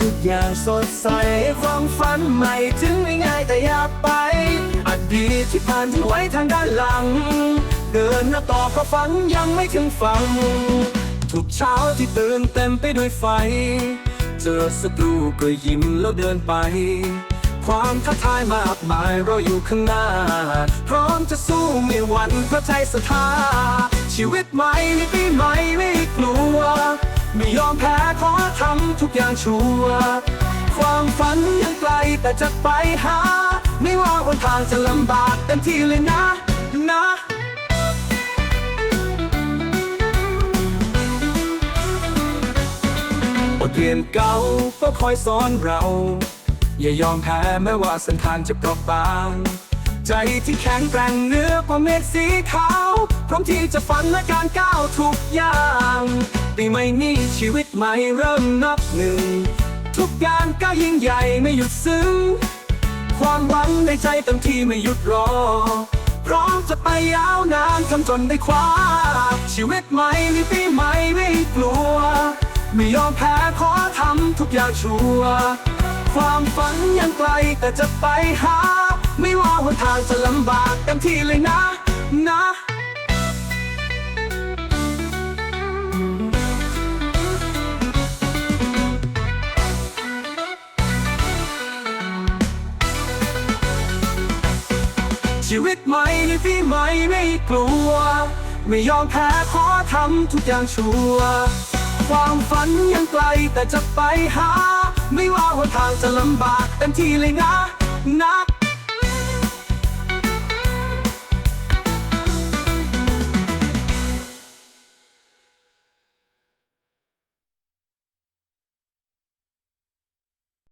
ทุกอย่างสดใสความฝันใหม่ถึงไม่ง่ายแต่อยากไป อดีตที่ผ่านทิ้งไว้ทางด้านหลัง เดินหน้าต่อเพราะฝันยังไม่ถึงฝังทุกเช้าที่ตื่นเต็มไปด้วยไฟ เจอศัตรูก็ยิ้มแล้วเดินไป ความท้าทายมากมายเรออยู่ข้างหน้า พร้อมจะสู้ไม่หวั่นเพราะใจศรัทธาชีวิตใหม่ในปีใหม่ไม่กลัว ไม่ยอมแพ้ขอทำทุกอย่างชัวร์ความฝันยังไกลแต่จะไปหา ไม่ว่าบนทางจะลำบากเต็มที่เลยนะ นะบทเรียนเก่าก็คอยสอนเรา อย่ายอมแพ้แม้ว่าเส้นทางจะเปราะบาง ใจที่แข็งแกร่งเนื้อกว่าเมฆสีขาว พร้อมที่จะฝันและการก้าวทุกอย่าง ปีใหม่นี้ชีวิตใหม่เริ่มนับหนึ่ง ทุกอย่างก็ยิ่งใหญ่ไม่หยุดซึ้ง ความหวังในใจเต็มที่ไม่หยุดรอ พร้อมจะไปยาวนานทำจนได้คว้า ชีวิตใหม่ในปีใหม่ไม่กลัว ไม่ยอมแพ้ขอทำทุกอย่างชัวร์ความฝันยังไกลแต่จะไปหา ไม่ว่าหนทางจะลำบากเต็มที่เลยนะ นะ ชีวิตใหม่ในปีใหม่ไม่กลัว ไม่ยอมแพ้ขอทำทุกอย่างชัวร์ความฝันยังไกลแต่จะไปหา ไม่ว่าหนทางจะลำบากเต็มที่เลยนะนะ